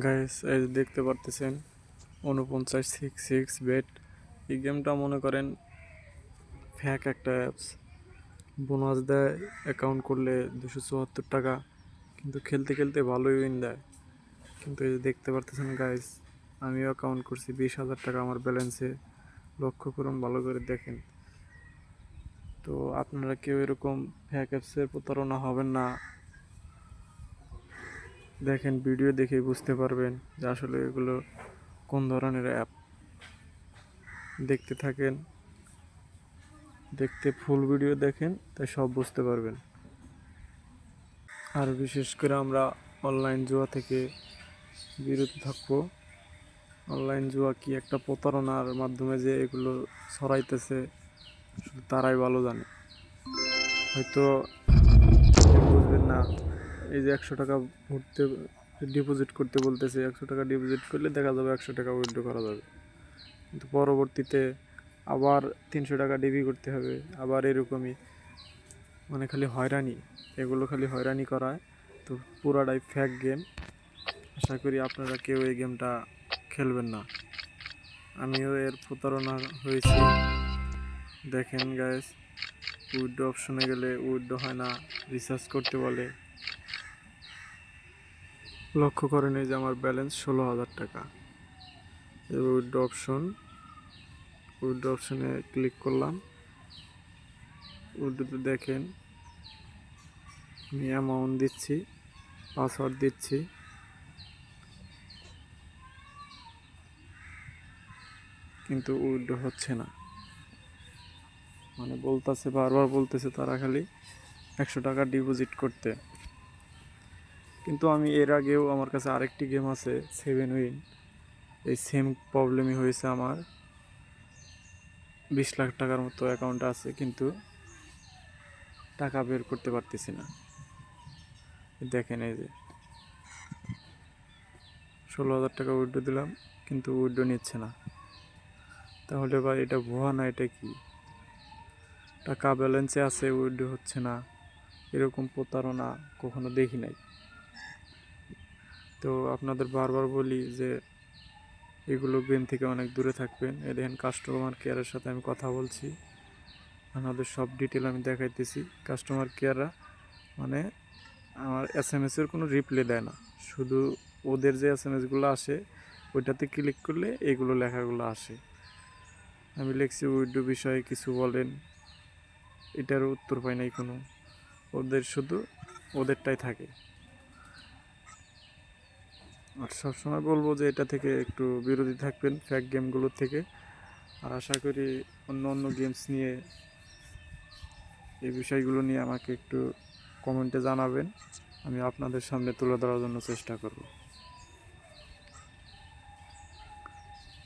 Guys এই দেখতে পারতেছেন উনপঞ্চাশ সিক্স সিক্স বেট এই গেমটা মনে করেন ফ্যাক একটা অ্যাপস বোনাস দেয় অ্যাকাউন্ট করলে দুশো চুয়াত্তর টাকা, কিন্তু খেলতে খেলতে ভালোই উইন দেয়। কিন্তু এই যে দেখতে পারতেছেন গাইস আমিও অ্যাকাউন্ট করছি বিশ হাজার টাকা আমার ব্যালেন্সে লক্ষ্য করুন, ভালো করে দেখেন। তো আপনারা কেউ এরকম ফ্যাক অ্যাপসের প্রতারণা হবেন না। দেখেন ভিডিও দেখে বুঝতে পারবেন যে আসলে এগুলো কোন ধরনের অ্যাপ দেখতে থাকেন, দেখতে ফুল ভিডিও দেখেন, তাই সব বুঝতে পারবেন। আর বিশেষ করে আমরা অনলাইন জুয়া থেকে বিরত থাকব। অনলাইন জুয়া কি একটা প্রতারণার মাধ্যমে যে এগুলো ছড়াইতেছে, শুধু তারাই ভালো জানে। হয়তো বুঝবেন না। এই যে একশো টাকা ভরতে ডিপোজিট করতে বলতেছে, একশো টাকা ডিপোজিট করলে দেখা যাবে একশো টাকা উইথড্র করা যাবে। কিন্তু পরবর্তীতে আবার তিনশো টাকা ডিবি করতে হবে, আবার এরকমই। মানে খালি হয়রানি, এগুলো খালি হয়রানি করায় তো পুরাটাই ফ্যাক গেম আশা করি আপনারা কেউ এই গেমটা খেলবেন না। আমিও এর প্রতারণা হয়েছি। দেখেন গ্যাস উইড্রো অপশনে গেলে উইড্রো হয় না রিসার্চ করতে বলে। লক্ষ্য করেন এই যে আমার ব্যালেন্স ষোলো হাজার টাকা। উইড্রো অপশন উইড্রো অপশনে ক্লিক করলাম। উইড্রোতে দেখেন, আমি অ্যামাউন্ট দিচ্ছি পাসওয়ার্ড দিচ্ছি। কিন্তু উইড্রো হচ্ছে না। মানে বলতেছে, বারবার বলতেছে তারা খালি একশো টাকা ডিপোজিট করতে। কিন্তু আমি এর আগেও আমার কাছে আরেকটি গেম আছে সেভেন উইন এই সেম প্রবলেমই হয়েছে আমার। বিশ লাখ টাকার মতো অ্যাকাউন্ট আছে, কিন্তু টাকা বের করতে পারতেছি না। দেখেন এই যে, ষোলো হাজার টাকা উইড্রো দিলাম, কিন্তু উইড্রো নিচ্ছে না। তাহলে ভাই, এটা ভুয়া না, এটা কি? টাকা ব্যালেন্সে আছে উইড্রো হচ্ছে না। এরকম প্রতারণা কখনো দেখি নাই। তো আপনাদের বারবার বলি যে, এগুলো গেম থেকে অনেক দূরে থাকবেন। এ দেখেন কাস্টমার কেয়ারের সাথে আমি কথা বলছি। আপনাদের সব ডিটেল আমি দেখাইতেছি। কাস্টমার কেয়াররা মানে আমার এস এম এসের কোনো রিপ্লাই দেয় না। শুধু ওদের যে এস এম এসগুলো আসে, ওইটাতে ক্লিক করলে এগুলো লেখাগুলো আসে। আমি লিখছি, উইডো বিষয়ে কিছু বলেন। এটারও উত্তর পাই নাই কোনো। ওদের শুধু ওদেরটাই থাকে। আর সবসময় বলব যে এটা থেকে একটু বিরতি থাকবেন ফ্যাক গেমগুলোর থেকে। আর আশা করি অন্য অন্য গেমস নিয়ে এই বিষয়গুলো নিয়ে আমাকে একটু কমেন্টে জানাবেন। আমি আপনাদের সামনে তুলে ধরার জন্য চেষ্টা করব।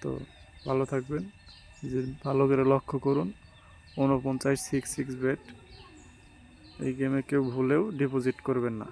তো ভালো থাকবেন। যে ভালো করে লক্ষ্য করুন। উনপঞ্চাশ সিক্স সিক্স বেট এই গেমে কেউ ভুলেও ডিপোজিট করবেন না।